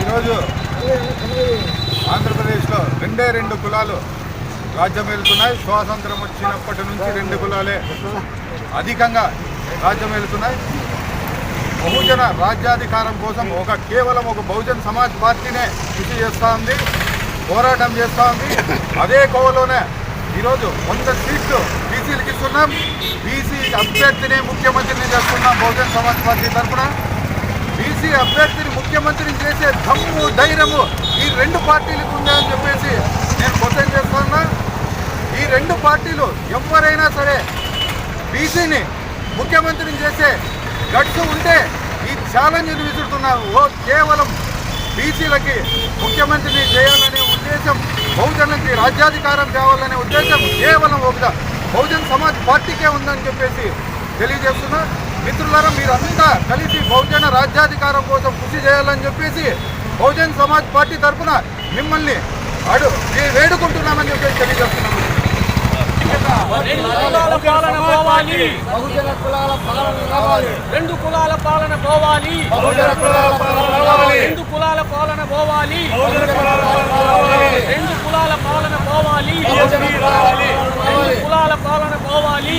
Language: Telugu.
ఈరోజు ఆంధ్రప్రదేశ్లో రెండే రెండు కులాలు రాజ్యం వెళ్తున్నాయి స్వాతంత్రం వచ్చినప్పటి నుంచి రెండు కులాలే అధికంగా రాజ్యం వెళ్తున్నాయి బహుజన రాజ్యాధికారం కోసం ఒక కేవలం ఒక బహుజన్ సమాజ్ పార్టీనే కృషి చేస్తూ ఉంది పోరాటం చేస్తూ ఉంది. అదే కోవలోనే ఈరోజు వంద సీట్లు బీసీలకు ఇస్తున్నాం. బీసీ అభ్యర్థిని ముఖ్యమంత్రిని చేస్తున్నాం బహుజన్ సమాజ్ పార్టీ తరఫున. బీసీ అభ్యర్థిని ముఖ్యమంత్రిని చేసే దమ్ము ధైర్యము ఈ రెండు పార్టీలకు ఉందని చెప్పేసి నేను క్వశ్చన్ చేస్తున్నా. ఈ రెండు పార్టీలు ఎవరైనా సరే బీసీని ముఖ్యమంత్రిని చేసే గట్టు ఉంటే ఈ ఛాలెంజ్ని విసురుతున్నారు. ఓ కేవలం బీసీలకి ముఖ్యమంత్రిని చేయాలనే ఉద్దేశం బహుజనులకి రాజ్యాధికారం తేవాలనే ఉద్దేశం కేవలం ఒక బహుజన్ సమాజ్ పార్టీకే ఉందని చెప్పేసి తెలియజేస్తున్నా. మిత్రులారా మీరంతా కలిసి బహుజన రాజ్యాధికారం కోసం కృషి చేయాలని చెప్పేసి బహుజన్ సమాజ్ పార్టీ తరఫున మిమ్మల్ని అడు వేడుకుంటున్నామని చెప్పేసి తెలియజేస్తున్నాము. బహుజన కులాల పాలన రెండు కులాల పాలన పోవాలి. రెండు కులాల పాలన పోవాలి. రెండు కులాల పాలన పోవాలి. కులాల పాలన పోవాలి